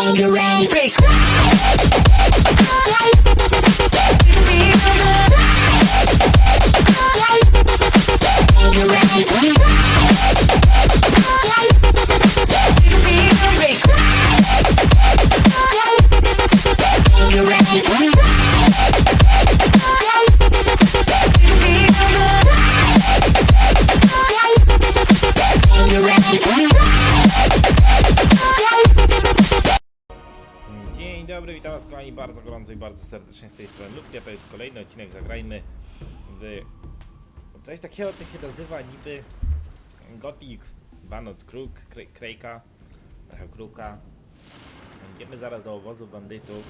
round and around, serdecznie z tej strony Luftia, to jest kolejny odcinek, zagrajmy w coś takiego, co się nazywa niby Gothic Banoc Kruk, Kre- Krejka, trochę Kruka. Idziemy zaraz do obozu bandytów.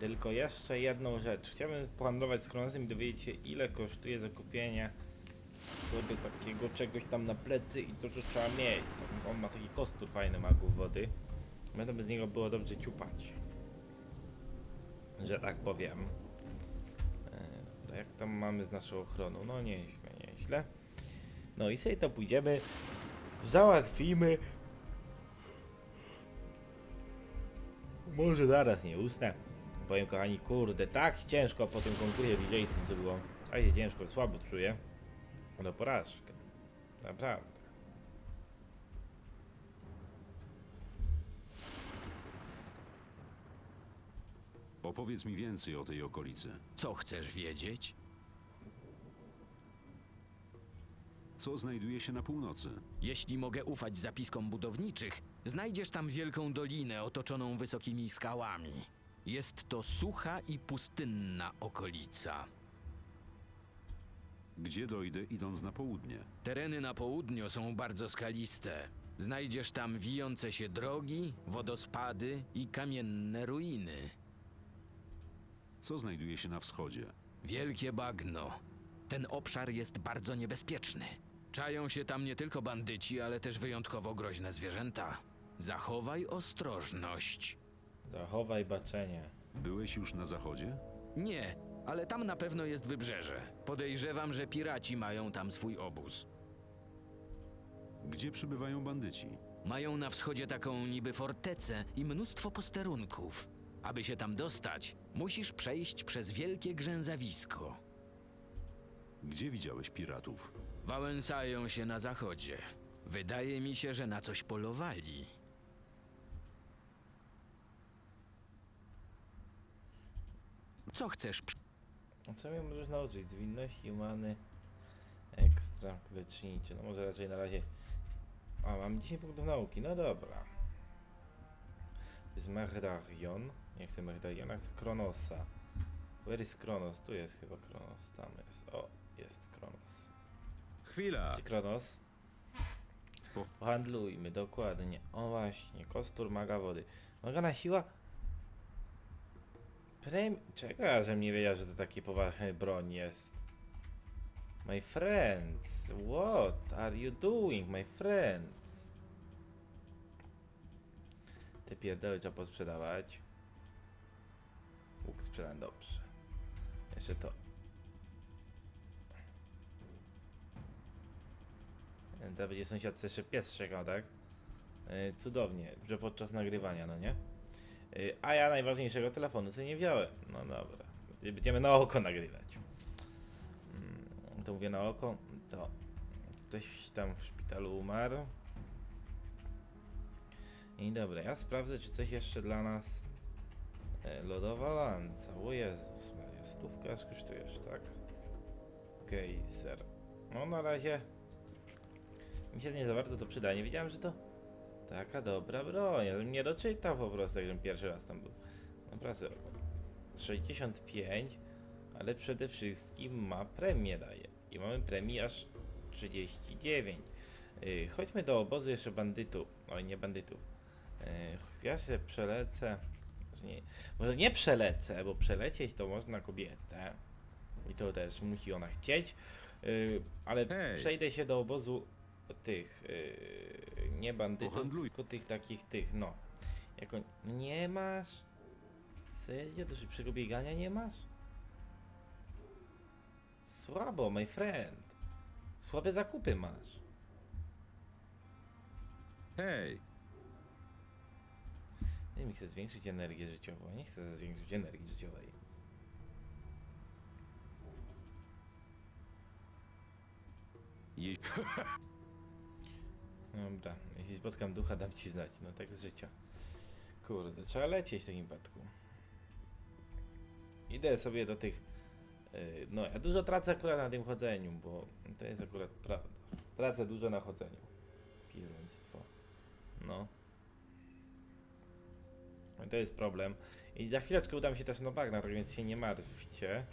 Tylko jeszcze jedną rzecz, chciałbym pohandlować z Kronosem i dowiedzieć się ile kosztuje zakupienie sobie takiego czegoś tam na plecy i to, co trzeba mieć. Tam On ma taki kostur fajny magów wody. Będę bez niego było dobrze ciupać. Że tak powiem. E, Jak tam mamy z naszą ochroną? No nieźle, nieźle. No i sobie to pójdziemy. Załatwimy. Może zaraz nie usnę. Powiem kochani, kurde, tak ciężko po tym konkursie DJ-skim to było. A się ciężko, słabo czuję. No porażkę. Naprawdę. Opowiedz mi więcej o tej okolicy. Co chcesz wiedzieć? Co znajduje się na północy? Jeśli mogę ufać zapiskom budowniczych, znajdziesz tam wielką dolinę otoczoną wysokimi skałami. Jest to sucha i pustynna okolica. Gdzie dojdę idąc na południe? Tereny na południu są bardzo skaliste. Znajdziesz tam wijące się drogi, wodospady i kamienne ruiny. Co znajduje się na wschodzie? Wielkie bagno. Ten obszar jest bardzo niebezpieczny. Czają się tam nie tylko bandyci, ale też wyjątkowo groźne zwierzęta. Zachowaj ostrożność. Zachowaj baczenie. Byłeś już na zachodzie? Nie, ale tam na pewno jest wybrzeże. Podejrzewam, że piraci mają tam swój obóz. Gdzie przybywają bandyci? Mają na wschodzie taką niby fortecę i mnóstwo posterunków. Aby się tam dostać, musisz przejść przez wielkie grzęzawisko. Gdzie widziałeś piratów? Wałęsają się na zachodzie. Wydaje mi się, że na coś polowali. Co chcesz? przy- No co mnie możesz nauczyć? Zwinności, umany, ekstra, leczniczy. No może raczej na razie... A, mam 10 punktów nauki, no dobra. To jest. Nie chcę Merdariona, chcę Kronosa. Where is Kronos? Tu jest chyba Kronos, tam jest. O, jest Kronos. Chwila! Gdzie Kronos? Po- Pohandlujmy, dokładnie. O właśnie, kostur maga wody. Magana siła... Prem... Czego ja, żem nie wiedział, że to taki poważny broń jest? My friends, what are you doing, my friends? Te pierdoły trzeba posprzedawać. Łuk sprzedam dobrze. Jeszcze to. To będzie sąsiadce jeszcze pies czekał, tak? Yy, cudownie, że podczas nagrywania, no nie? Yy, a ja najważniejszego telefonu sobie nie wziąłem. No dobra. Będziemy na oko nagrywać. Mm, to mówię na oko, to ktoś tam w szpitalu umarł. I dobra, ja sprawdzę czy coś jeszcze dla nas lodowa lanca. O Jezus stówka aż kosztujesz, tak? Gejzer. No na razie mi się nie za bardzo to przyda. Nie wiedziałem, że to taka dobra broń. Ja bym nie doczytał po prostu, jakbym pierwszy raz tam był. Naprawdę. 65, ale przede wszystkim ma premię daje. I mamy premię aż 39. Yy, chodźmy do obozu jeszcze bandytów. Oj, nie bandytów. Yy, ja się przelecę. Może nie, może nie przelecę, bo przelecieć to można kobietę. I to też musi ona chcieć. Yy, ale Hej. przejdę się do obozu tych, yy, nie bandytów, Pohandluj. tylko tych takich tych, no. Jako, nie masz? Serio? Do szybszego biegania nie masz? Słabo, my friend. Słabe zakupy masz. Hej! Nie mi chce zwiększyć energię życiową. Nie chcę zwiększyć energii życiowej. Je... Dobra, jeśli spotkam ducha, dam ci znać. No tak z życia. Kurde, trzeba lecieć w takim przypadku. Idę sobie do tych... yy, No, ja dużo tracę akurat na tym chodzeniu, bo to jest akurat prawda. Tracę dużo na chodzeniu. Pieruństwo. No. To jest problem. I za chwileczkę uda mi się też na tak więc się nie martwcie.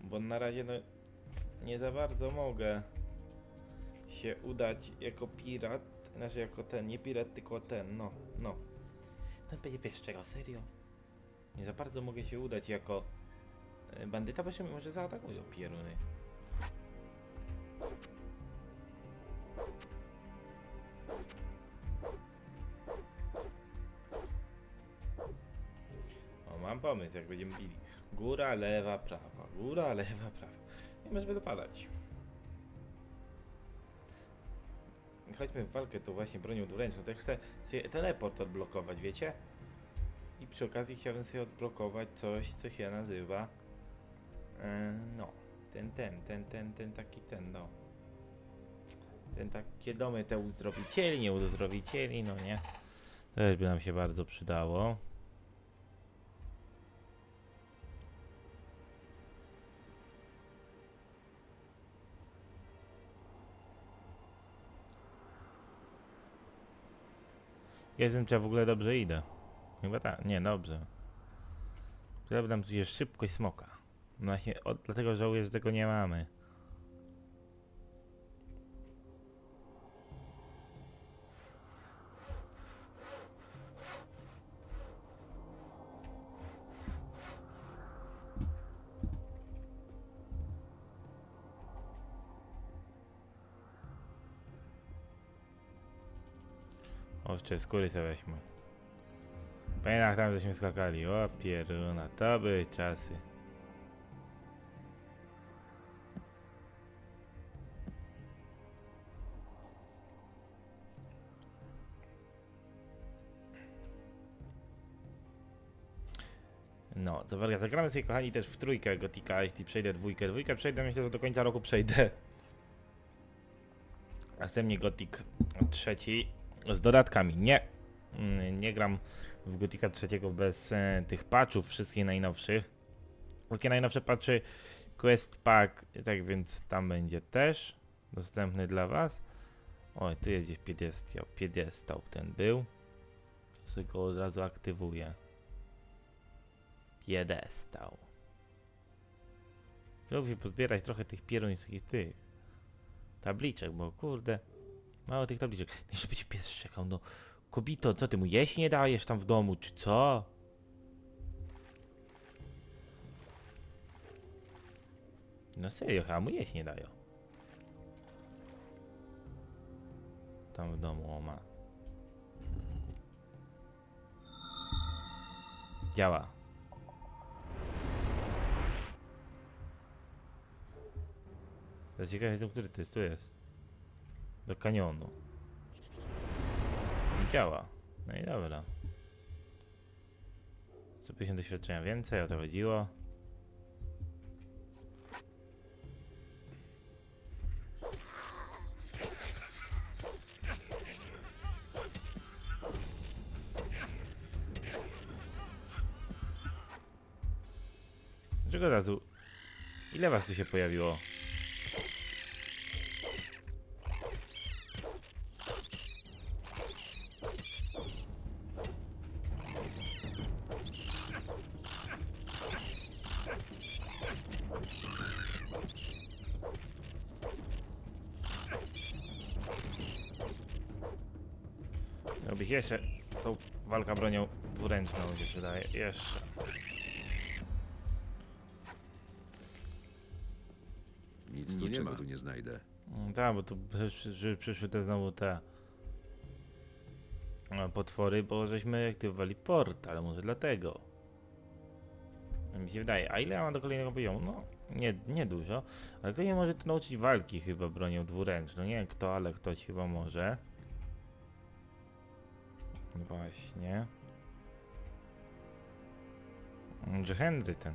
Bo na razie no... Nie za bardzo mogę się udać jako pirat, znaczy jako ten, nie pirat, tylko ten, no, no. Ten będzie pieszczego, serio. Nie za bardzo mogę się udać jako e, bandyta, bo się może zaatakują pieruny. Pomysł, jak będziemy bili. Góra, lewa, prawa, góra, lewa, prawa. I może będę padać. chodźmy w walkę tą właśnie bronią dwuręczną, to ja chcę sobie teleport odblokować, wiecie? I przy okazji chciałbym sobie odblokować coś, co się nazywa... E, no, ten, ten, ten, ten, ten, taki ten, no. Ten takie domy te uzdrowicieli, nie uzdrowicieli, no nie. Też by nam się bardzo przydało. Jestem, czy ja w ogóle dobrze idę. Chyba tak, nie, dobrze. Nam tu jest szybkość smoka. No właśnie, o, dlatego żałuję, że tego nie mamy. Owcze skóry sobie weźmy. Pamiętam tam żeśmy skakali. O pieruna, to były czasy. No, co warga, zagramy sobie kochani też w trójkę Gotika, jeśli przejdę dwójkę. Dwójkę przejdę, myślę, że do końca roku przejdę. Następnie Gothic trzeci z dodatkami. Nie, mm, nie gram w Gothica trzeciego bez e, tych patchów wszystkich najnowszych. Wszystkie najnowsze patchy Quest Pack, tak więc tam będzie też dostępny dla was. Oj, tu jest gdzieś piedestał, piedestał ten był. Sobie go od razu aktywuję. Piedestał. Się pozbierać trochę tych pieruńskich tych tabliczek, bo kurde, mało tych tabliczek. Nie, żeby cię pies czekał, no. Kobito, co ty mu jeść nie dajesz tam w domu, czy co? No serio, chyba mu jeść nie dają. Tam w domu, o ma. Działa. To ciekawe jestem, który to jest, tu jest. Do kanionu. I działa. No i dobra. 150 doświadczenia więcej, o to chodziło. Dlaczego razu... Ile was tu się pojawiło? Wydaje. Jeszcze. Nic tu nie ma. tu nie znajdę. Mm, Tak, bo tu przysz- przyszły te znowu te e, potwory, bo żeśmy aktywowali portal, może dlatego. Tak Mi się wydaje. A ile ja mam do kolejnego poziomu? No, nie, nie dużo. Ale kto nie może tu nauczyć walki chyba bronią dwuręczną. Nie wiem kto, ale ktoś chyba może. Właśnie. Że Henry ten.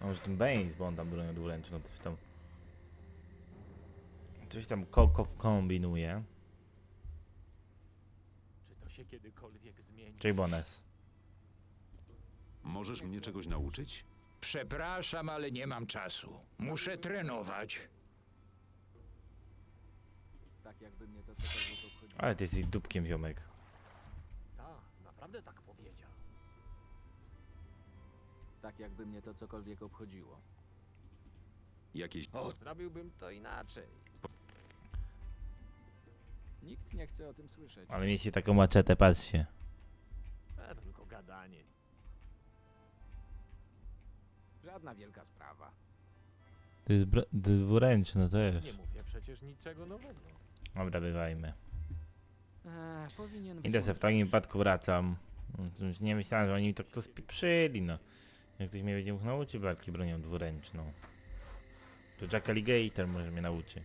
A może ten Baines, bo on tam bronią dwuręczną, coś tam... Coś tam Koko kombinuje. Czy to się kiedykolwiek zmieni? Czyli Bones. Możesz mnie czegoś nauczyć? Przepraszam, ale nie mam czasu. Muszę trenować. Jakby mnie to cokolwiek obchodziło. Ale ty jesteś dupkiem ziomek. Tak, naprawdę tak powiedział. Tak jakby mnie to cokolwiek obchodziło. Jakieś... Zrobiłbym to inaczej. Nikt nie chce o tym słyszeć. Ale mieliście taką maczetę, patrzcie. E, to tylko gadanie. Żadna wielka sprawa. To jest bro- dwuręczne też. Nie mówię przecież niczego nowego. Dobra, bywajmy. Eee, powinien Idę se w takim wypadku wracam. Nie myślałem, że oni mi to kto spieprzyli, no. Jak ktoś mnie będzie mógł nauczyć walki bronią dwuręczną. To Jack Alligator może mnie nauczy.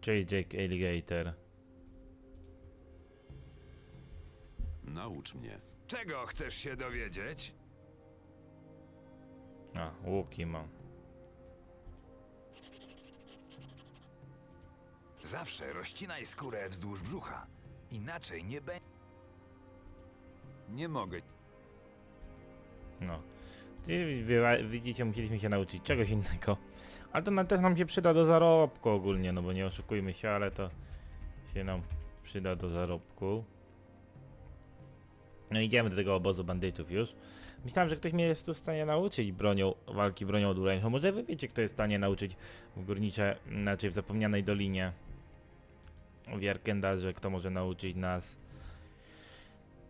Czyli Jack Alligator. Naucz mnie. Czego chcesz się dowiedzieć? A, łuki mam. Zawsze rozcinaj skórę wzdłuż brzucha. Inaczej nie będzie. Nie mogę. No. Ty, wy, widzicie, musieliśmy się nauczyć czegoś innego. Ale to na, też nam się przyda do zarobku ogólnie, no bo nie oszukujmy się, ale to się nam przyda do zarobku. No idziemy do tego obozu bandytów już. Myślałem, że ktoś mnie jest tu w stanie nauczyć bronią, walki bronią dwuręczną. Może wy wiecie, kto jest w stanie nauczyć w górnicze, znaczy w zapomnianej dolinie w Jarkendarze, kto może nauczyć nas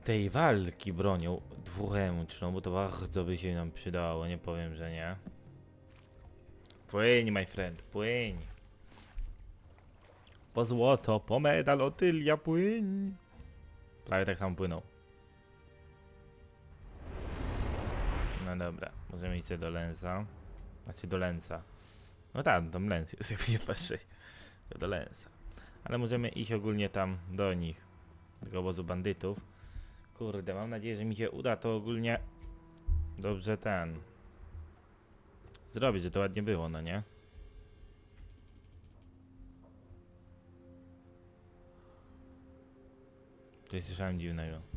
tej walki bronią dwuręczną, bo to bardzo by się nam przydało, nie powiem, że nie. Płyń, my friend, płyń. Po złoto, po medal, Otylia, płyń. Prawie tak samo płynął. No dobra, możemy iść sobie do Lensa. Znaczy do Lensa. No tak, tam Lens jest, jakby nie patrzeć. Do Lensa. Ale możemy iść ogólnie tam do nich. Do obozu bandytów. Kurde, mam nadzieję, że mi się uda to ogólnie dobrze ten zrobić, że to ładnie było, no nie? Coś słyszałem dziwnego.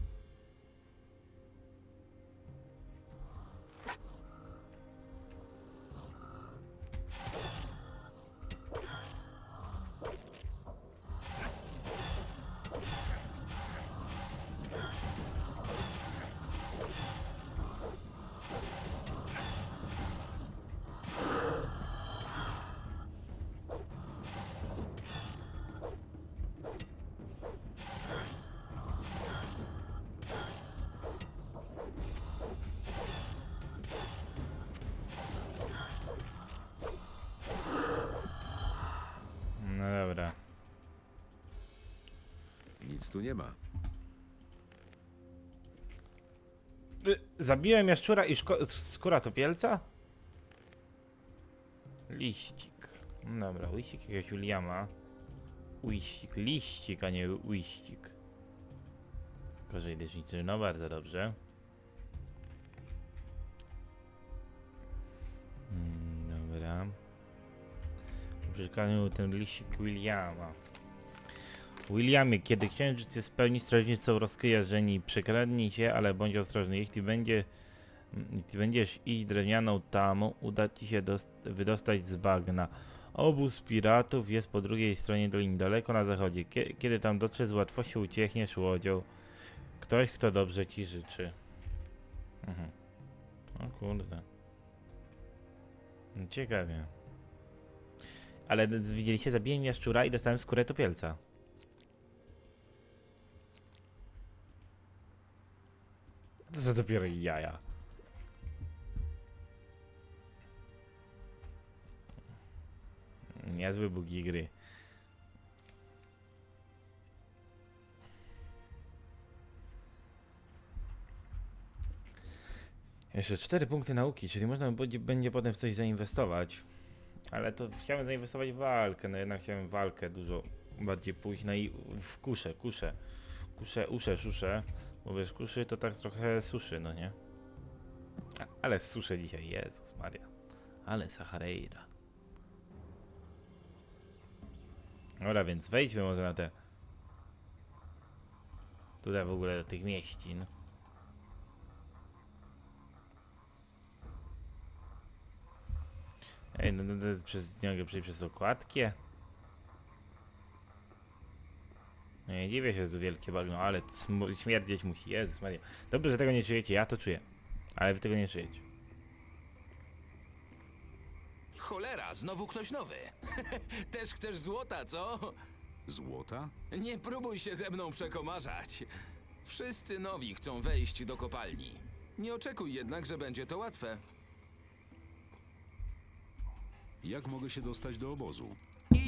Nic tu nie ma. Y, Zabiłem jaszczura i szko- skóra topielca? Liścik. No Dobra, liścik jakiegoś Williama. Uścik, liścik, a nie uścik. Gorzej dyszniczy, no bardzo dobrze. Mm, dobra. Przeszkadzał ten liścik Williama. Williamie, kiedy księżyc jest w pełni strażnicą rozkojarzeni, przekradnij się, ale bądź ostrożny. Jeśli będzie, mm, jeśli będziesz iść drewnianą tamą, uda ci się dost- wydostać z bagna. Obóz piratów jest po drugiej stronie doliny, daleko na zachodzie. Kie- kiedy tam dotrzesz, z łatwością uciechniesz łodzią. Ktoś, kto dobrze ci życzy. Mhm. O kurde. Ciekawie. Ale widzieliście, zabiłem jaszczura i dostałem skórę topielca. To za dopiero jaja. Niezły bugi gry. Jeszcze 4 punkty nauki, czyli można będzie, potem w coś zainwestować. Ale to chciałem zainwestować w walkę, no jednak chciałem walkę dużo bardziej pójść, no i w kuszę, kuszę. Kuszę, uszę, szuszę. Bo wiesz, kuszy to tak trochę suszy, no nie? Ale suszę dzisiaj, Jezus Maria. Ale Sahareira. Dobra, więc wejdźmy może na te... Tutaj w ogóle do tych mieścin. Ej, no, no, no przez nie mogę przejść przez okładki. No nie dziwię się, że wielkie bagno, ale smu- śmierdzieć musi, Jezus Maria. Dobrze, że tego nie czujecie, ja to czuję. Ale wy tego nie czujecie. Cholera, znowu ktoś nowy. Też chcesz złota, co? Złota? Nie próbuj się ze mną przekomarzać. Wszyscy nowi chcą wejść do kopalni. Nie oczekuj jednak, że będzie to łatwe. Jak mogę się dostać do obozu?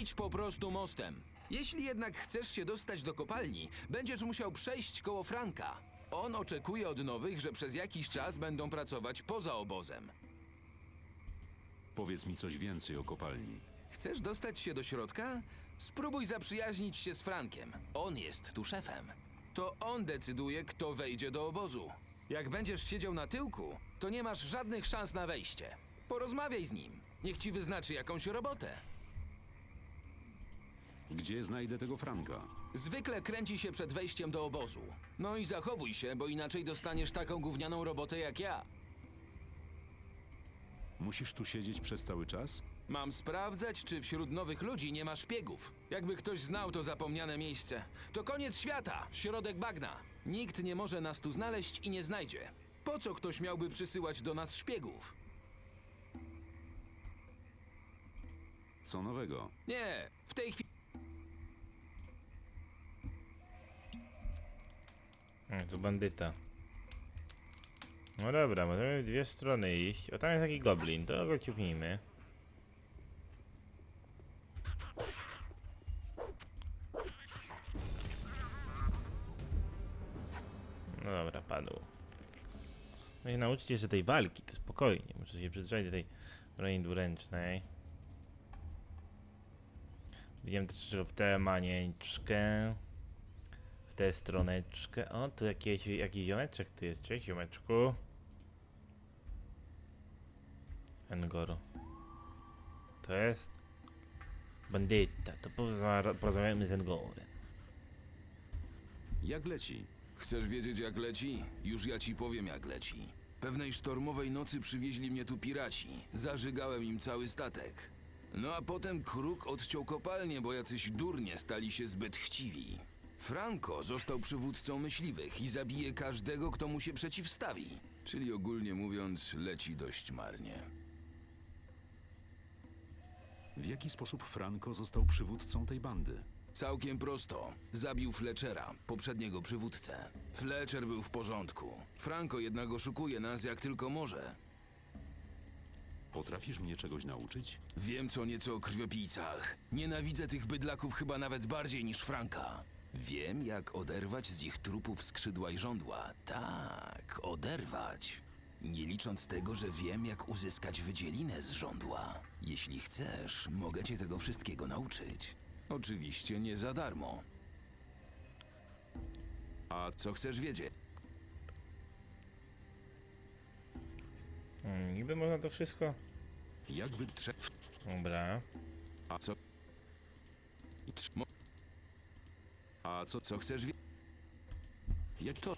Idź po prostu mostem. Jeśli jednak chcesz się dostać do kopalni, będziesz musiał przejść koło Franka. On oczekuje od nowych, że przez jakiś czas będą pracować poza obozem. Powiedz mi coś więcej o kopalni. Chcesz dostać się do środka? Spróbuj zaprzyjaźnić się z Frankiem. On jest tu szefem. To on decyduje, kto wejdzie do obozu. Jak będziesz siedział na tyłku, to nie masz żadnych szans na wejście. Porozmawiaj z nim. Niech ci wyznaczy jakąś robotę. Gdzie znajdę tego Franka? Zwykle kręci się przed wejściem do obozu. No i zachowuj się, bo inaczej dostaniesz taką gównianą robotę jak ja. Musisz tu siedzieć przez cały czas? Mam sprawdzać, czy wśród nowych ludzi nie ma szpiegów. Jakby ktoś znał to zapomniane miejsce. To koniec świata, środek bagna. Nikt nie może nas tu znaleźć i nie znajdzie. Po co ktoś miałby przysyłać do nas szpiegów? Co nowego? Nie, w tej chwili. O, tu bandyta. No dobra, możemy w dwie strony iść. O, tam jest taki goblin, to go ciupnijmy. No dobra, padł. No i nauczyć się tej walki, to spokojnie. Muszę się przyzwyczaić do tej broni dwuręcznej. Wiem że w tę manieczkę. Tę stroneczkę. O, tu jakiś, jakiś ziomeczek tu jest. Cześć ziomeczku. Engoro. To jest... Bandyta. To porozma- porozmawiamy z Engorem. Jak leci? Chcesz wiedzieć jak leci? Już ja ci powiem jak leci. Pewnej sztormowej nocy przywieźli mnie tu piraci. Zażygałem im cały statek. No a potem kruk odciął kopalnię, bo jacyś durnie stali się zbyt chciwi. Franco został przywódcą myśliwych i zabije każdego, kto mu się przeciwstawi. Czyli ogólnie mówiąc, leci dość marnie. W jaki sposób Franco został przywódcą tej bandy? Całkiem prosto. Zabił Fletchera, poprzedniego przywódcę. Fletcher był w porządku. Franco jednak oszukuje nas jak tylko może. Potrafisz mnie czegoś nauczyć? Wiem co nieco o krwiopijcach. Nienawidzę tych bydlaków chyba nawet bardziej niż Franka. Wiem, jak oderwać z ich trupów skrzydła i żądła. Tak, oderwać. Nie licząc tego, że wiem, jak uzyskać wydzielinę z żądła. Jeśli chcesz, mogę cię tego wszystkiego nauczyć. Oczywiście nie za darmo. A co chcesz wiedzieć? Hmm, niby można to wszystko... Jak wy... Trze... Dobra. A co? Trz... Mo... Co, co chcesz wiedzieć? Jak to?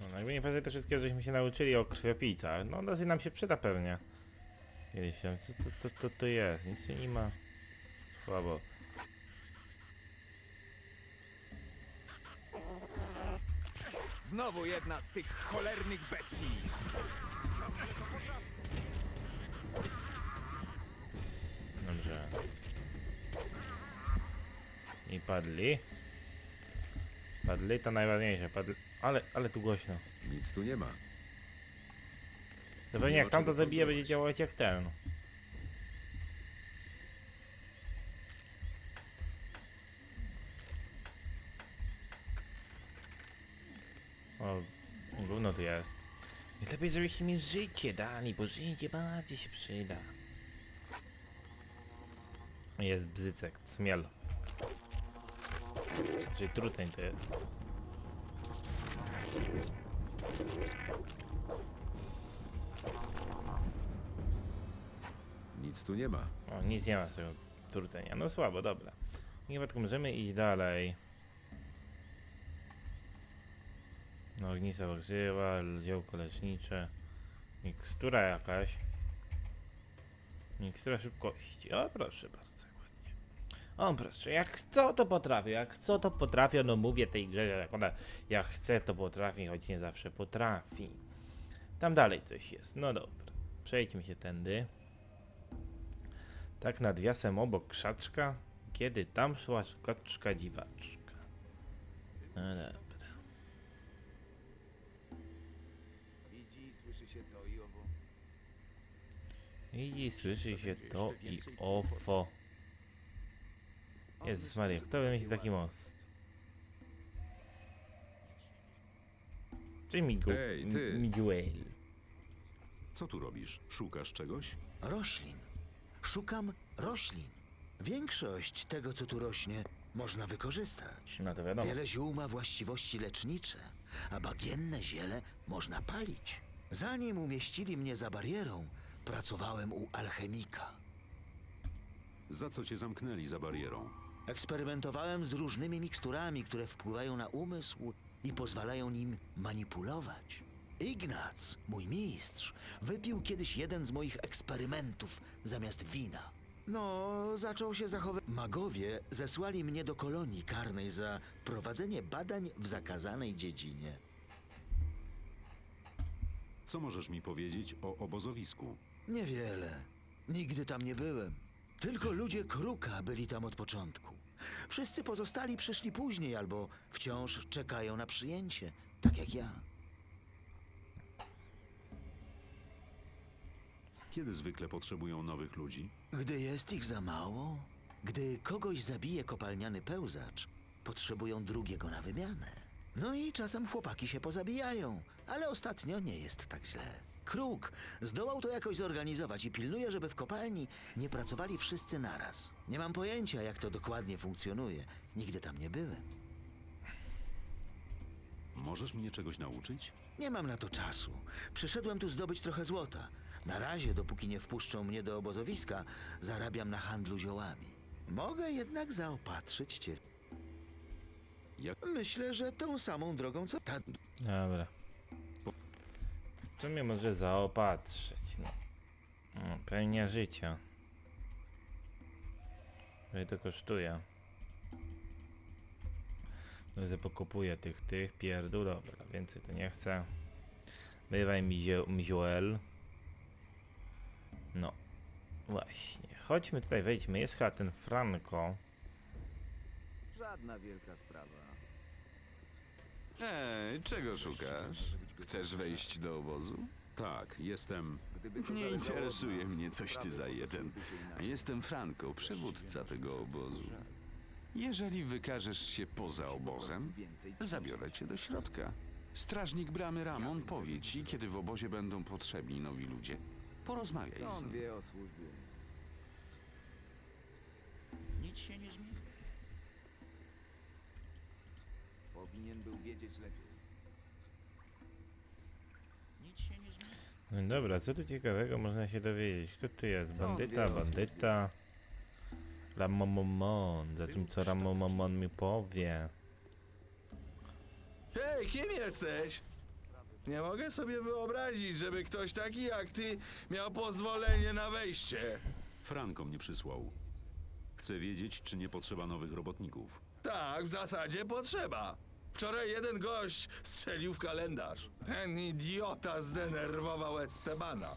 No, no jakby nie patrzeć to wszystkiego, żeśmy się nauczyli o krwiopijcach. No dosyć nam się przyda pewnie. Kiedyś tam, co to, to, to, to jest? Nic tu nie ma. Słabo. Znowu jedna z tych cholernych bestii. Dobrze. I padli. Padli to najważniejsze, padli... Ale, ale tu głośno. Nic tu nie ma. To pewnie Nie jak ma tam to czego zabije, będzie działać jak ten. O, gówno tu jest. Lepiej, żebyście mi życie dali, bo życie bardziej się przyda. Jest bzycek, cmiel. Czyli truteń to jest. Nic tu nie ma. O, nic nie ma z tego trutenia. No słabo, dobra. Takim wypadku możemy iść dalej. No, ognista ogrzewa, ziołko lecznicze. Mikstura jakaś. Mikstura szybkości. O, proszę bardzo. O, proszę, jak chcę to potrafię, jak chcę to potrafię, no mówię tej grze, jak ona, jak chcę to potrafi, choć nie zawsze potrafi. Tam dalej coś jest, no dobra. Przejdźmy się tędy. Tak nadwiasem obok krzaczka, kiedy tam szła koczka dziwaczka. No dobra. Widzi, słyszy się to i owo. Widzi, słyszy się to i ofo. Jezus Maria, kto wymyślił taki most? Czy Migu... Ej, ty. Miguel. Co tu robisz? Szukasz czegoś? Roślin. Szukam roślin. Większość tego, co tu rośnie, można wykorzystać. No to wiadomo. Wiele ziół ma właściwości lecznicze, a bagienne ziele można palić. Zanim umieścili mnie za barierą, pracowałem u alchemika. Za co cię zamknęli za barierą? Eksperymentowałem z różnymi miksturami, które wpływają na umysł i pozwalają nim manipulować. Ignac, mój mistrz, wypił kiedyś jeden z moich eksperymentów zamiast wina. No, zaczął się zachowywać. Magowie zesłali mnie do kolonii karnej za prowadzenie badań w zakazanej dziedzinie. Co możesz mi powiedzieć o obozowisku? Niewiele. Nigdy tam nie byłem. Tylko ludzie Kruka byli tam od początku. Wszyscy pozostali przyszli później albo wciąż czekają na przyjęcie, tak jak ja. Kiedy zwykle potrzebują nowych ludzi? Gdy jest ich za mało, gdy kogoś zabije kopalniany pełzacz, potrzebują drugiego na wymianę. No i czasem chłopaki się pozabijają, ale ostatnio nie jest tak źle. Kruk zdołał to jakoś zorganizować i pilnuje, żeby w kopalni nie pracowali wszyscy naraz. Nie mam pojęcia, jak to dokładnie funkcjonuje. Nigdy tam nie byłem. Możesz mnie czegoś nauczyć? Nie mam na to czasu. Przyszedłem tu zdobyć trochę złota. Na razie, dopóki nie wpuszczą mnie do obozowiska, zarabiam na handlu ziołami. Mogę jednak zaopatrzyć cię. Jak? Myślę, że tą samą drogą co ta. Dobra. Co mnie może zaopatrzyć? No. no pełnia życia. Ile to kosztuje? No i pokupuję tych, tych pierdół, dobra, więcej to nie chcę. Bywaj mizio- mizioel. No. Właśnie. Chodźmy tutaj, wejdźmy. Jest chyba ten Franco. Żadna wielka sprawa. Ej, czego szukasz? Chcesz wejść do obozu? Tak, jestem. Nie interesuje mnie, coś ty za jeden. Jestem Franco, przywódca tego obozu. Jeżeli wykażesz się poza obozem, zabiorę cię do środka. Strażnik bramy Ramon powie ci, kiedy w obozie będą potrzebni nowi ludzie. Porozmawiaj Co z on nim. wie o służbie? Nic się nie zmieni. Powinien był wiedzieć lepiej. Nic się nie zmieni. No dobra, co tu ciekawego można się dowiedzieć? Kto tu jest? Bandyta, bandyta. Ramomomon, za tym co Ramomomon mi powie. Hej, kim jesteś? Nie mogę sobie wyobrazić, żeby ktoś taki jak ty miał pozwolenie na wejście. Franco mnie przysłał. Chcę wiedzieć, czy nie potrzeba nowych robotników. Tak, w zasadzie potrzeba. Wczoraj jeden gość strzelił w kalendarz. Ten idiota zdenerwował Estebana.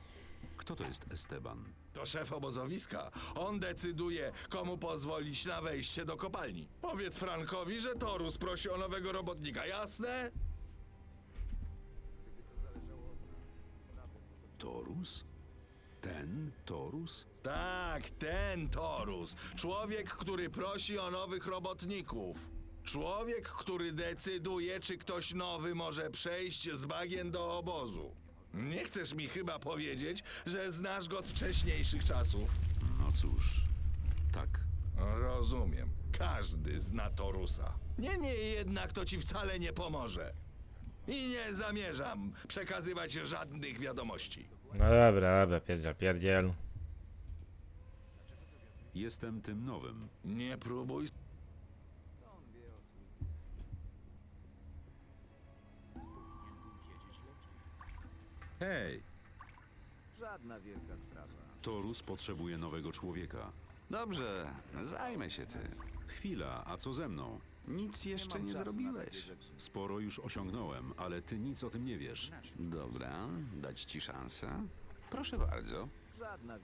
Kto to jest Esteban? To szef obozowiska. On decyduje, komu pozwolić na wejście do kopalni. Powiedz Frankowi, że Torus prosi o nowego robotnika, jasne? Torus? Ten Torus? Tak, ten Torus. Człowiek, który prosi o nowych robotników. Człowiek, który decyduje, czy ktoś nowy może przejść z bagien do obozu. Nie chcesz mi chyba powiedzieć, że znasz go z wcześniejszych czasów? No cóż, tak. Rozumiem. Każdy zna Torusa. Niemniej jednak to ci wcale nie pomoże. I nie zamierzam przekazywać żadnych wiadomości. No dobra, dobra, pierdziel, pierdziel. Jestem tym nowym. Nie próbuj. Hej, Torus potrzebuje nowego człowieka. dobrze, zajmę się tym. Chwila, a co ze mną? Nic jeszcze nie zrobiłeś. Sporo już osiągnąłem, ale ty nic o tym nie wiesz. Dobra, dać ci szansę. Proszę bardzo.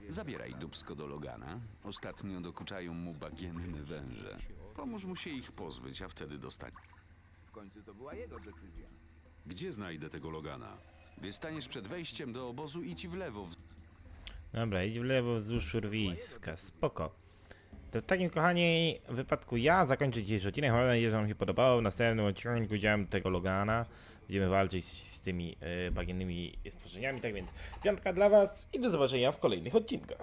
Zabieraj dubsko do Logana. Ostatnio dokuczają mu bagienne węże. Pomóż mu się ich pozbyć, a wtedy dostanie. Gdzie znajdę tego Logana? Gdy staniesz przed wejściem do obozu, idź w lewo. W... Dobra, idź w lewo wzdłuż urwiska, spoko. To w takim kochani wypadku ja zakończę dzisiejszy odcinek, mam nadzieję, że wam się podobało. W następnym odcinku widziałem tego Logana. Będziemy walczyć z, tymi e, bagiennymi stworzeniami, tak więc piątka dla was i do zobaczenia w kolejnych odcinkach.